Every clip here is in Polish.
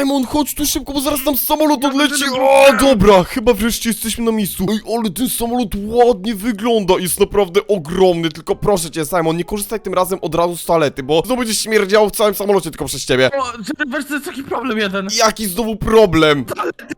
Simon, chodź tu szybko, bo zaraz tam samolot odleci. O, dobra, chyba wreszcie jesteśmy na miejscu. Ej, ale ten samolot ładnie wygląda, jest naprawdę ogromny, tylko proszę cię, Simon, nie korzystaj tym razem od razu z toalety, bo znowu będzie śmierdziało w całym samolocie tylko przez ciebie. O, wiesz, to jest taki problem jeden. Jaki znowu problem?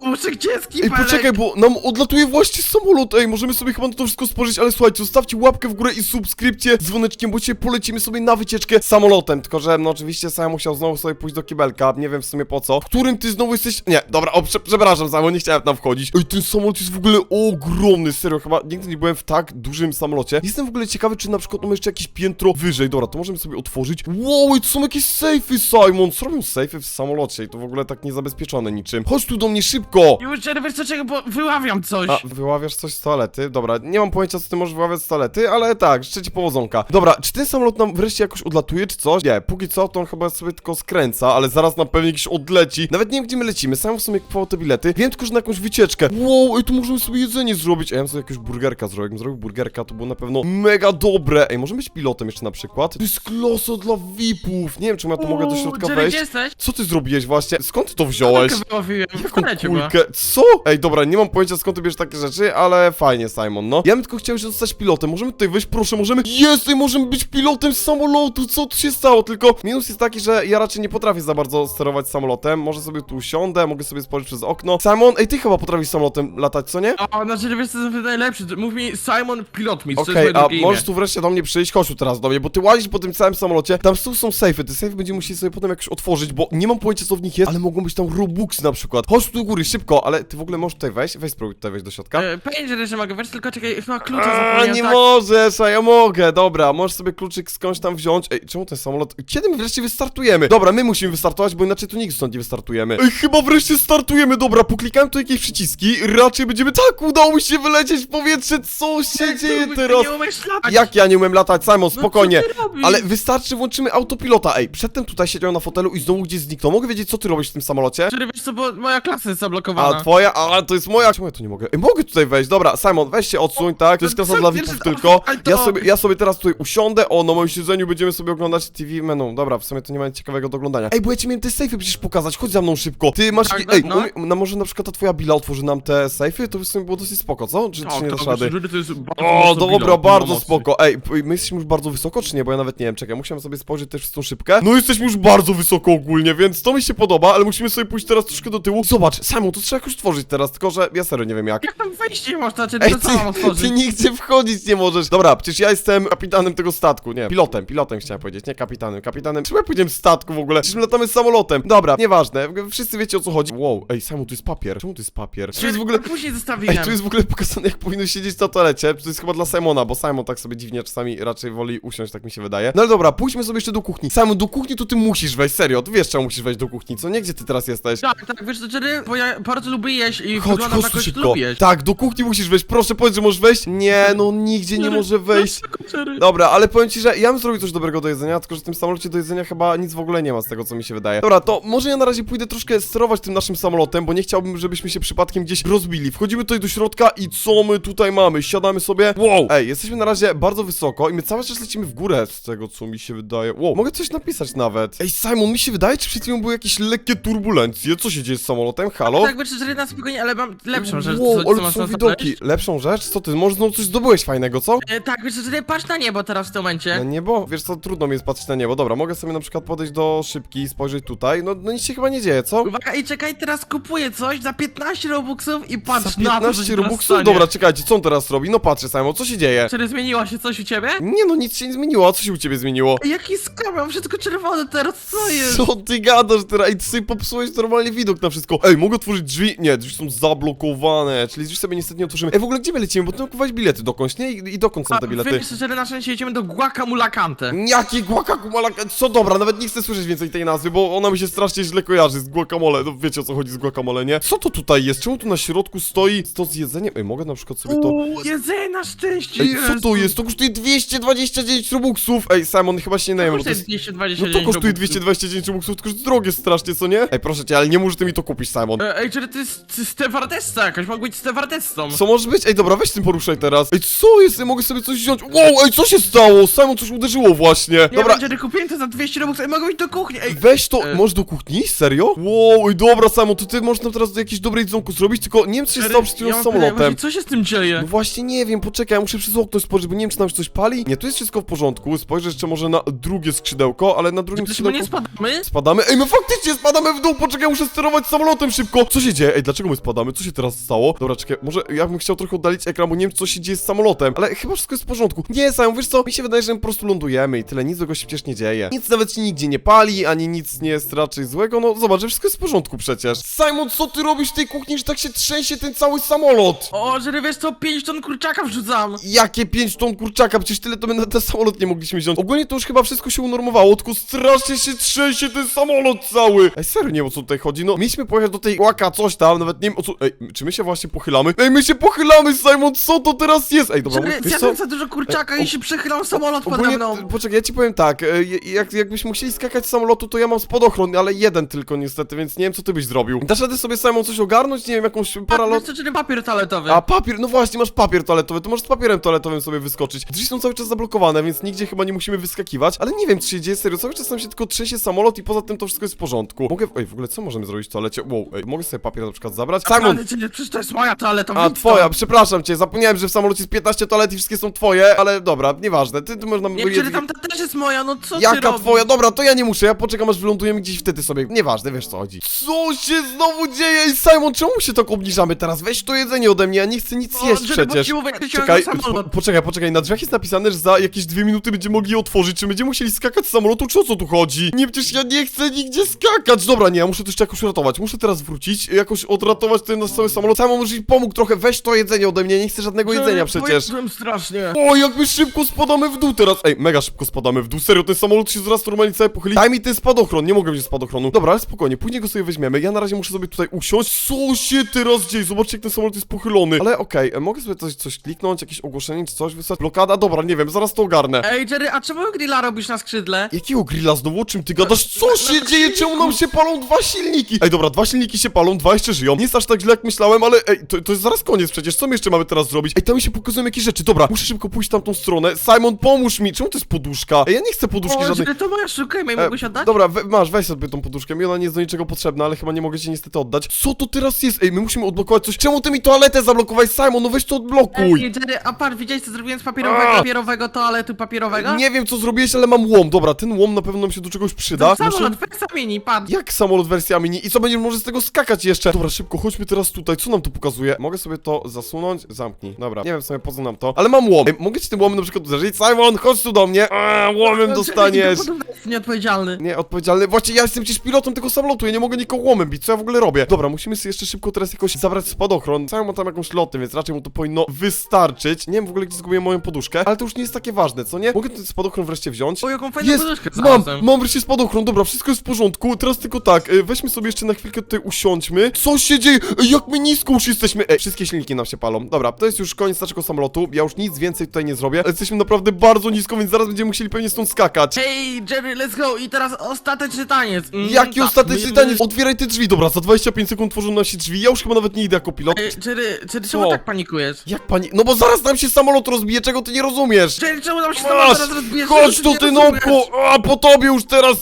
Muszę gdzie jest Ej, kibelek? poczekaj, bo nam odlatuje właśnie samolot. Ej, możemy sobie chyba na to wszystko spojrzeć, ale słuchajcie, zostawcie łapkę w górę i subskrypcję z dzwoneczkiem, bo dzisiaj polecimy sobie na wycieczkę samolotem. Tylko, że no oczywiście sam musiał znowu sobie pójść do kibelka, nie wiem w sumie po co. Którym ty znowu jesteś... Nie, dobra, o, prze przepraszam, Simon, nie chciałem tam wchodzić. Ej, ten samolot jest w ogóle ogromny, serio, chyba nigdy nie byłem w tak dużym samolocie. Jestem w ogóle ciekawy, czy na przykład mamy jeszcze jakieś piętro wyżej. Dobra, to możemy sobie otworzyć. Wow, to są jakieś sejfy, Simon. Co robią sejfy w samolocie? I to w ogóle tak niezabezpieczone niczym. Chodź tu do mnie szybko! Już, Jerry, wiesz co, czego, bo wyławiam coś. A, wyławiasz coś z toalety? Dobra, nie mam pojęcia, co ty możesz wyławiać z toalety, ale tak, życzę ci powodzonka. Dobra, czy ten samolot nam wreszcie jakoś odlatuje, czy coś? Nie, póki co to on chyba sobie tylko skręca, ale zaraz nam pewnie jakiś odleci. Nawet nie wiem, gdzie my lecimy, sam w sumie kupował te bilety. Wiem tylko, że na jakąś wycieczkę. Wow, ej, tu możemy sobie jedzenie zrobić. Ej, ja bym sobie jakiegoś burgerka zrobił. Jakbym zrobił burgerka, to było na pewno mega dobre. Ej, możemy być pilotem jeszcze na przykład? To jest kloso dla VIP-ów. Nie wiem, czy ja tu mogę do środka Jerry, wejść. gdzie jesteś? Co ty zrobiłeś właśnie? Skąd ty to wziąłeś? Kulkę wyłowiłem. W Jaką toalecie była. kulkę? Co? Ej, dobra, nie mam pojęcia skąd ty bierzesz takie rzeczy, ale fajnie, Simon, no. Ja bym tylko chciał się zostać pilotem. Możemy tutaj wejść, proszę, możemy... Jest, ej, możemy być pilotem samolotu, co tu się stało? Tylko minus jest taki, że ja raczej nie potrafię za bardzo sterować samolotem. Może sobie tu usiądę, mogę sobie spojrzeć przez okno. Simon, ej, ty chyba potrafisz samolotem latać, co nie? O, znaczy, wiesz co jest najlepszy? Mów mi Simon Pilot mi, Okej, jest moje a drugie możesz imię. tu wreszcie do mnie przyjść, chodź tu teraz do mnie, bo ty łazisz po tym całym samolocie, tam tu są sejfy, te sejfy będziemy musieli sobie potem jakoś otworzyć, bo nie mam pojęcia co w nich jest, ale mogą być tam robuxy na przykład. Chodź tu do góry, szybko, ale ty w ogóle możesz tutaj wejść, weź spróbuj tutaj wejść do środka. E, Pewnie, że jeszcze mogę, wiesz, tylko czekaj, chyba klucza A, zapomniałem, nie tak? możesz, a ja mogę, dobra, możesz sobie kluczyk skądś tam wziąć. Ej, czemu ten samolot? Kiedy my wreszcie wystartujemy? Dobra, my musimy wystartować, bo inaczej tu nikt stąd nie wystartujemy. Ej, chyba wreszcie startujemy, dobra, poklikałem tu jakieś przyciski, raczej będziemy... Tak, udało mi się wylecieć w powietrze, co się Jak dzieje ty teraz? Nie umiesz latać. Jak ja nie umiem latać, Simon, No spokojnie. co ty robisz? Ale wystarczy, włączymy autopilota. Ej, przedtem tutaj siedział na fotelu i znowu gdzieś zniknął. Mogę wiedzieć, co ty robisz w tym samolocie? Jerry, wiesz co, bo moja klasa jest A zablokowana. twoja, a to jest moja. Czemu ja tu nie mogę? Ej, mogę tutaj wejść, dobra, Simon, weź się odsuń, tak? To jest klasa Co dla VIPów tylko. ale to- Ja sobie, ja sobie teraz tutaj usiądę, o, na moim siedzeniu będziemy sobie oglądać TV menu. Dobra, w sumie to nie ma nic ciekawego do oglądania. Ej, bo ja ci miałem te sejfy przecież pokazać, chodź za mną szybko. Ty masz, Tak, ej, no. umie, no może na przykład ta twoja Bila otworzy nam te sejfy? To w sumie było dosyć spoko, co? Czy, czy nie dasz rady? To jest bardzo O, mocno dobra, bardzo mocny. spoko. Ej, my jesteśmy już bardzo wysoko, czy nie? Bo ja nawet nie wiem, czekaj, musiałem sobie spojrzeć też przez tą szybkę. No jesteśmy już bardzo wysoko ogólnie, więc to mi się podoba, ale musimy sobie pójść teraz troszkę do tyłu. Zobacz, Simon, to trzeba jakoś tworzyć teraz, tylko że ja serio nie wiem jak. Jak tam wejść nie można, czy Ej, to samo ty, otworzyć? ty nigdzie wchodzić nie możesz. Dobra, przecież ja jestem kapitanem tego statku, nie, pilotem, pilotem chciałem powiedzieć, nie kapitanem, kapitanem. Czemu ja powiedziałem statku w ogóle? Przecież my latamy samolotem. Dobra, nieważne, wszyscy wiecie o co chodzi. Wow, ej, Simon, tu jest papier. Czemu tu jest papier? Tu jest w ogóle... Później Ej, zostawiłem. tu jest w ogóle pokazane, jak powinno siedzieć na toalecie. To jest chyba dla Simona, bo Simon tak sobie dziwnie czasami raczej woli usiąść, tak mi się wydaje. No ale dobra, pójdźmy sobie jeszcze do kuchni. Simon, do kuchni to ty musisz wejść, serio. Ty wiesz, czemu musisz wejść do kuchni, co? Nie, gdzie ty teraz jesteś? Tak, tak, wiesz co, Jerry, bo ja bardzo lubię jeść i Chodź, wyglądam na chodź kogoś, kto szybko. lubi jeść. Tak, do kuchni musisz wejść. Proszę, powiedz, że możesz wejść. Nie, no nigdzie nie Jerry, może wejść. dlaczego, Jerry? Dobra, ale powiem ci, że ja bym zrobił coś dobrego do jedzenia, tylko że w tym samolocie do jedzenia chyba nic w ogóle nie ma z tego, co mi się wydaje. Dobra, to może ja na razie pójdę troszkę sterować tym naszym samolotem, bo nie chciałbym, żebyśmy się przypadkiem gdzieś rozbili. Wchodzimy tutaj do środka i co my tutaj mamy? Siadamy sobie. Wow! Ej, jesteśmy na razie bardzo wysoko i my cały czas lecimy w górę z tego, co mi się wydaje. Wow, mogę coś napisać nawet. Ej, Simon, mi się wydaje, czy przed chwilą były jakieś lekkie turbulencje? Co się dzieje z samolotem? Halo? Tak, co, Jerry, na spokojnie, ale mam lepszą rzecz, Wow, co, co ale masz są widoki. Lepszą rzecz? Co ty? Może znowu coś zdobyłeś fajnego, co? E, tak, wiesz co, Jerry, patrz na niebo teraz w tym momencie. Na niebo? Wiesz co, trudno mi jest patrzeć na niebo. Dobra, mogę sobie na przykład podejść do szybki i spojrzeć tutaj. No, no nic się chyba nie dzieje, co? Uwaga, i czekaj, teraz kupuję coś za 15 robuxów i patrz Za na to, co 15 się teraz robuxów? Dobra, czekajcie, co on teraz robi? No patrzę, Simon, co się dzieje? Jerry, zmieniło się coś u ciebie? Nie no, nic się nie zmieniło, a co się u ciebie zmieniło? Jaki skam, mam wszystko czerwone teraz, co jest? Co ty gadasz teraz? Ej, ty sobie popsułeś normalnie widok na wszystko. Ej, mogę otworzyć drzwi? Nie, drzwi są zablokowane, czyli drzwi sobie niestety nie otworzymy. Ej, w ogóle gdzie my lecimy? Bo ty kupowałeś bilety dokądś, nie? I, i dokąd są te bilety? Wiesz Jerry, na szczęście jedziemy do Guacamulacante. Jaki guacamole? Co dobra, nawet nie chcę słyszeć więcej tej nazwy, bo ona mi się strasznie źle kojarzy z guacamole. No wiecie o co chodzi z guacamole, nie? Co to tutaj jest? Czemu tu na środku stoi stos z jedzeniem? Ej, mogę na przykład sobie to... Uuu, jedzenie na szczęście Ej, co jest. to jest? To kosztuje 229 robuxów! Ej, Simon, chyba się nie najemy, bo to jest... 229 No to kosztuje robuxów. 229 robuxów, tylko że drogie strasznie, co nie? Ej, proszę cię, ale nie możesz ty mi to kupić, Simon. E, Ej, Jerry, to jest stewardessa jakaś, mogę być stewardessą. Co może być? Ej, dobra, weź tym poruszaj teraz. Ej, co jest? Ja mogę sobie coś wziąć. Wow, ej, co się stało? Simon coś uderzyło właśnie. Nie Dobra, wiem, Jerry, kupiłem to za 200 robuxów, ej, mogę iść do kuchni, ej. weź to. E. Możesz do kuchni? Serio? Serio? Wow, ej, dobra, Samo, to ty możesz nam teraz do jakiejś dobrej dzwonku zrobić, tylko nie wiem, co się stało przed chwilą Ja z samolotem. Co się z tym dzieje? No właśnie nie wiem, poczekaj, ja muszę przez okno spojrzeć, bo nie wiem, czy tam się coś pali. Nie, tu jest wszystko w porządku. Spojrzę jeszcze może na drugie skrzydełko, ale na drugim Czy my nie skrzydełku... spadamy? Spadamy? Ej, my faktycznie spadamy w dół! Poczekaj, muszę sterować samolotem szybko! Co się dzieje? Ej, dlaczego my spadamy? Co się teraz stało? Dobra, czekaj, może ja bym chciał trochę oddalić ekran, bo nie wiem, co się dzieje z samolotem. Ale chyba wszystko jest w porządku. Nie, Sam, wiesz co? Mi się wydaje, że my po prostu lądujemy i tyle. Nic złego się przecież nie dzieje. Nic nawet się nigdzie nie pali, ani nic nie jest raczej złego. No, zobacz, że wszystko jest w porządku przecież. Simon, co ty robisz w tej kuchni, że tak się trzęsie ten cały samolot? O, że wiesz co, 5 ton kurczaka wrzucam. Jakie 5 ton kurczaka? Przecież tyle to my na ten samolot nie mogliśmy wziąć. Ogólnie to już chyba wszystko się unormowało, tylko strasznie się trzęsie ten samolot cały. Ej, serio nie wiem o co tutaj chodzi. No, mieliśmy pojechać do tej łaka coś tam, nawet nie wiem o co... Ej, czy my się właśnie pochylamy? Ej, my się pochylamy, Simon, co to teraz jest? Ej, dobra, Że wiesz co? zjadłem za dużo kurczaka i się przechylam samolot pode Ogólnie, mną. poczekaj, ja ci powiem tak, e, jak, jakbyśmy musieli skakać z samolotu, to ja mam spadochron, ale jeden tylko niestety, więc nie wiem co ty byś zrobił. Dasz radę sobie Simon coś ogarnąć? Nie wiem, jakąś paralot... Wiesz co, czyli papier toaletowy. A papier, no właśnie, masz papier toaletowy, to możesz z papierem toaletowym sobie wyskoczyć. Drzwi są cały czas zablokowane, więc nigdzie chyba nie musimy wyskakiwać, ale nie wiem co się dzieje, serio, cały czas nam się tylko trzęsie samolot i poza tym to wszystko jest w porządku. Mogę, ej, w ogóle co możemy zrobić w toalecie? Wow, ej, mogę sobie papier na przykład zabrać? Simon! Ale czy nie, przecież to jest moja toaleta, A, idź twoja, przepraszam cię, zapomniałem, że w samolocie jest 15 toalet i wszystkie są twoje, ale dobra, nieważne, ty, ty można Nie, czyli tamta też jest moja, no co ty Jaka robisz? twoja? Dobra, to ja nie muszę, ja poczekam aż wylądujemy gdzieś wtedy sobie. Nieważne, wiesz co chodzi. Co się znowu dzieje? Ej, Simon, czemu się tak obniżamy teraz? Weź to jedzenie ode mnie, ja nie chcę nic O, jeść żeby przecież. Czekaj, po, poczekaj, poczekaj, na drzwiach jest napisane, że za jakieś dwie minuty będziemy mogli je otworzyć, czy będziemy musieli skakać z samolotu, czy o co tu chodzi? Nie, przecież ja nie chcę nigdzie skakać. Dobra, nie, ja muszę to jeszcze jakoś uratować, muszę teraz wrócić, jakoś odratować ten nasz cały samolot. Simon, może mi pomógł trochę, weź to jedzenie ode mnie, nie chcę żadnego jedzenia przecież. Pojedłem strasznie. O, jak my szybko spadamy w dół teraz. Ej, mega szybko spadamy w dół. Serio, ten samolot się zaraz normalnie cały pochyli. Daj mi ten spadochron, nie mogę wziąć spadochronu. Dobra, ale spokojnie, później go sobie weźmiemy. Ja na razie muszę sobie tutaj usiąść. Co się teraz dzieje? Zobaczcie, jak ten samolot jest pochylony. Ale okej, e, mogę sobie coś, coś kliknąć, jakieś ogłoszenie czy coś wysłać. Blokada? Dobra, nie wiem, zaraz to ogarnę. Ej, Jerry, a czemu grilla robisz na skrzydle? Jakiego grilla znowu? O czym ty gadasz? Co na- się na dzieje? Czemu nam się palą dwa silniki? Ej, dobra, dwa silniki się palą, dwa jeszcze żyją. Nie jest aż tak źle jak myślałem, ale ej, to, to jest zaraz koniec przecież. Co my jeszcze mamy teraz zrobić? Ej, tam mi się pokazują jakieś rzeczy. Dobra, muszę szybko pójść w tamtą stronę. Simon, pomóż mi. Czemu to jest poduszka? Ej, ja nie chcę poduszki O, żadnej. Jerry, to moja sztuka i E, mógłbyś oddać? Dobra, we, masz, weź sobie tą poduszkę. Mi ona nie jest do niczego potrzebna, ale chyba nie mogę ci niestety oddać. Co to teraz jest? Ej, my musimy odblokować coś. Czemu ty mi toaletę zablokowałeś, Simon? No weź to odblokuj. Ej, Jerry, a patrz, widziałeś co zrobiłem z papierowego, A! papierowego toaletu papierowego? Nie wiem co zrobiłeś, ale mam łom. Dobra, ten łom na pewno nam się do czegoś przyda. To Muszę- samolot, weź mini, patrz. Jak samolot wersja mini? I co będziemy może z tego skakać jeszcze? Dobra, szybko, chodźmy teraz tutaj. Co nam to pokazuje? Mogę sobie to zasunąć? Zamknij. Dobra, nie wiem sobie po co nam to, ale mam łom. Ej, mogę ci tym łomem na przykład uderzyć? Simon, chodź tu do mnie. A, łomem dostaniesz. Jerry, to jest nieodpowiedzialny. Nieodpowiedzialny. Właśnie ja jestem przecież pilotem tego samolotu, ja nie mogę nikogo łomem bić. Co ja w ogóle robię? Dobra, musimy sobie jeszcze szybko teraz jakoś zabrać spadochron. Simon ma tam jakąś lotę, więc raczej mu to powinno wystarczyć. Nie wiem w ogóle gdzie zgubiłem moją poduszkę, ale to już nie jest takie ważne, co nie? Mogę ten spadochron wreszcie wziąć? O, jaką fajną Jest! poduszkę Mam! znalazłem. Mam wreszcie spadochron, dobra, wszystko jest w porządku. Teraz tylko tak, e, weźmy sobie jeszcze na chwilkę tutaj usiądźmy. Co się dzieje? Ej, jak my nisko już jesteśmy. Ej, wszystkie silniki nam się palą. Dobra, to jest już koniec naszego samolotu. Ja już nic więcej tutaj nie zrobię. Jesteśmy naprawdę bardzo nisko, więc zaraz będziemy musieli pewnie stąd skakać. Hej, Jerry, let's go! I teraz ostateczny taniec. Mm, Jaki tak, ostateczny my- taniec? Otwieraj te drzwi, dobra, za 25 sekund tworzą nam się drzwi. Ja już chyba nawet nie idę jako pilot. Ej, Jerry, Jerry, Co? czemu tak panikujesz? Jak pani. No bo zaraz nam się samolot rozbije, czego ty nie rozumiesz? Jerry, czemu nam się Masz! samolot teraz rozbije? Chodź Czego tu, ty nie nopku! rozumiesz? A, po tobie już teraz!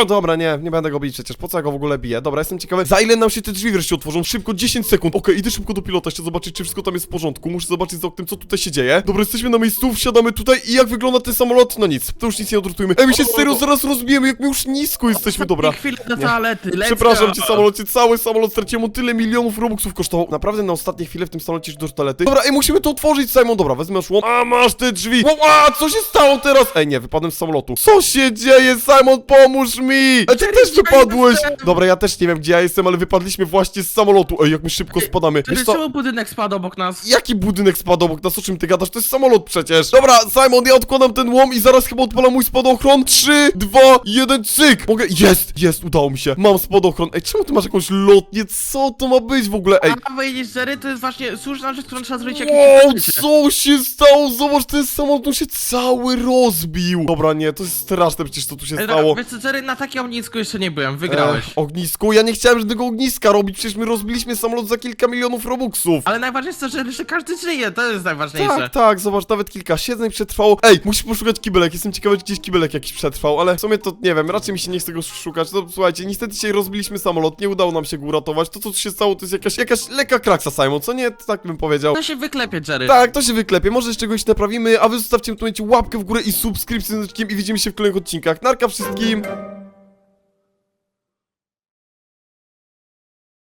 A, dobra, nie, nie będę go bić przecież, po co ja go w ogóle biję? Dobra, jestem ciekawy, za ile nam się te drzwi wreszcie otworzą? Szybko, 10 sekund. Okej, idę szybko do pilota, jeszcze zobaczyć, czy wszystko tam jest w porządku. Muszę zobaczyć za oknem, co tutaj się dzieje. Dobra, jesteśmy na miejscu, wsiadamy tutaj i jak wygląda ten samolot? No nic, to już nic nie odrotujmy. Ej, my się serio zaraz rozbijemy, jak my już nisko jesteśmy, dobra. I chwilę. Toalety, let's Przepraszam go. cię, samolocie, cały samolot straciłem mu tyle milionów robuxów kosztował. Naprawdę na ostatnie chwile w tym samolocie już do toalety. Dobra, ej, musimy to otworzyć, Simon, dobra, wezmę szłom. A, masz te drzwi. Wow, a, co się stało teraz? Ej, nie, wypadłem z samolotu. Co się dzieje, Simon, pomóż mi! A ty też wypadłeś! Dobra, ja też nie wiem, gdzie ja jestem, ale wypadliśmy właśnie z samolotu. Ej, jak my szybko spadamy. Wiesz co? czemu budynek spadł obok nas? Jaki budynek spadł obok nas? O czym ty gadasz? To jest samolot przecież. Dobra, Simon, ja odkładam ten łom i zaraz chyba odpalam mój spadochron. 3, 2, 1, cyk! Mogę. Jest, jest, udało mi się. Mam spadochron. Ej, czemu ty masz jakąś lotnię? Co to ma być w ogóle? Ej. A widzisz, Jerry, to jest właśnie słuszna rzecz, którą trzeba zrobić jakieś Wow, co się stało? Zobacz, ten samolot on się cały rozbił. Dobra, nie, to jest straszne przecież, co tu się stało. Wiesz co, Jerry, na takim ognisku jeszcze nie byłem, wygrałeś. Ech, ognisku? Ja nie chciałem żadnego ogniska robić, przecież my rozbiliśmy samolot za kilka milionów robuxów. Ale najważniejsze jest to, że, każdy żyje, to jest najważniejsze. Tak, tak, zobacz, nawet kilka siedzeń przetrwało. Ej, musisz poszukać kibelek, jestem ciekawy, czy gdzieś kibelek jakiś przetrwał, ale w sumie to nie wiem, raczej mi się nie chce go szukać. No słuchajcie, słuchajcie, niestety dzisiaj rozbiliśmy samolot, nie udało nam się go uratować. To, co tu się stało, to jest jakaś, jakaś lekka kraksa, Simon, co nie? Tak bym powiedział. To się wyklepie, Jerry. Tak, to się wyklepie, może jeszcze czegoś naprawimy, a wy zostawcie w tym momencie łapkę w górę i subskrypcję z dzwoneczkiem i widzimy się w kolejnych odcinkach. Narka wszystkim!